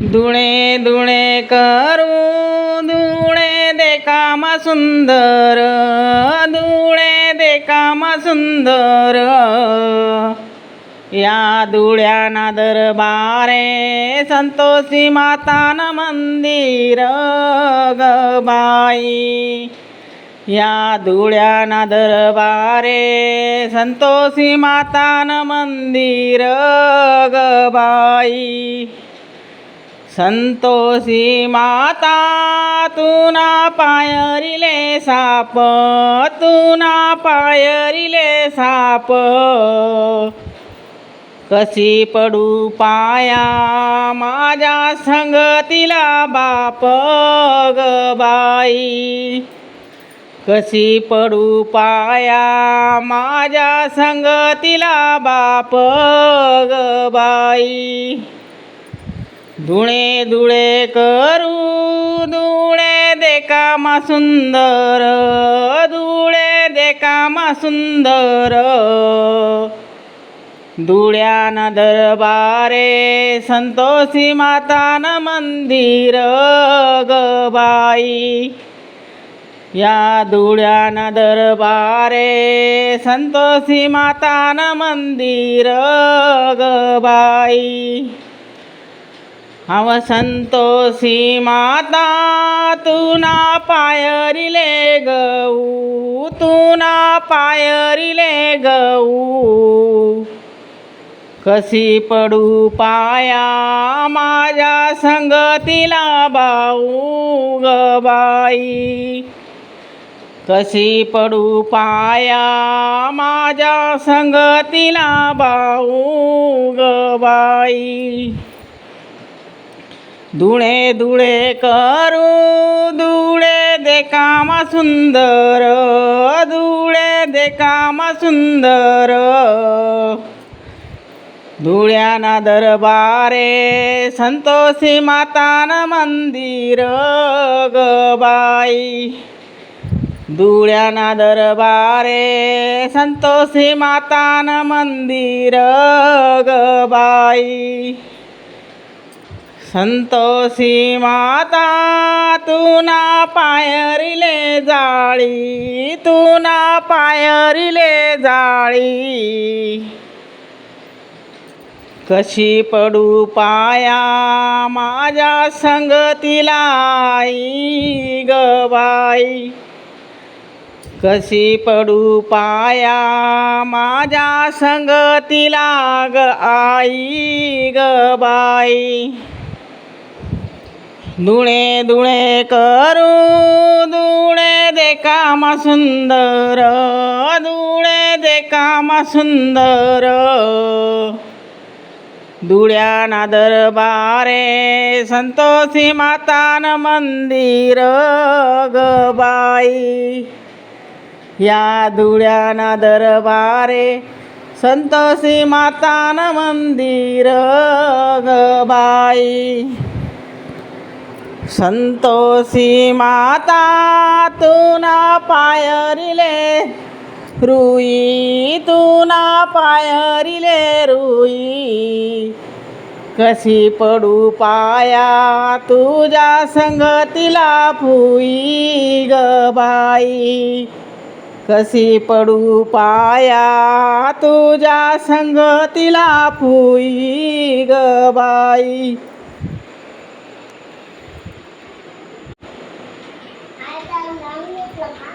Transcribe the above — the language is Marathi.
दुणे दुणे करू दुणे देखामा सुंदर दुणे देखामा सुंदर. या दुळ्याना दरबारे संतोषी मातान मंदिर ग बाई. या धुळ्याना दरबारे संतोषी मातान मंदिर ग बाई. संतोषी माता तुना पायरिले साप तुना पायरिले साप. कशी पडू पाया माझ्या संगतीला बाप ग बाई. कशी पडू पाया माझ्या संगतीला बाप ग बाई. धुळे धुळे करू धुळे दे कामा सुंदर धुळे दे कामा सुंदर. धुळ्यान दरबारे संतोषी मातान मंदिर ग बाई. या धुळ्यान दरबारे संतोषी मातान मंदिर ग बाई. हव संतोषी माता तुना पायरिले गऊ तुना पायरिले गऊ. कशी पडू पाया माझ्या संगतीला बाऊ ग बाई. कशी पडू पाया माझ्या संगतीला बाऊ ग बाई. धुळे धुळे करू धुळे दे कामा सुंदर धुळे दे कामा सुंदर. धुळ्याना दरबारे संतोषी मातान मंदिर ग बाई. धुळ्याना दरबारे संतोषी मातान मंदिर ग बाई. संतोषी माता तुना पायरिले जाळी तुना पायरिले जाळी. कशी पडू पाया माझ्या संगतीला आई ग बाई. कशी पडू पाया माझ्या संगतीला ग आई ग बाई. धुळे धुळे करू धुळे दे कामा सुंदर धुळे दे कामा सुंदर. धुळ्याना दरबारे संतोषी मातान मंदिर ग बाई. या धुळ्याना दरबारे संतोषी मातान मंदिर ग बाई. संतोषी माता तुना पायरिले. रुई तुना पायरिले रुई. कशी पडू पाया तुझ्या संगतीला फुई ग बाई. कशी पडू पाया तुझ्या संगतीला फुई ग बाई. आहे तर लावून घेतलं का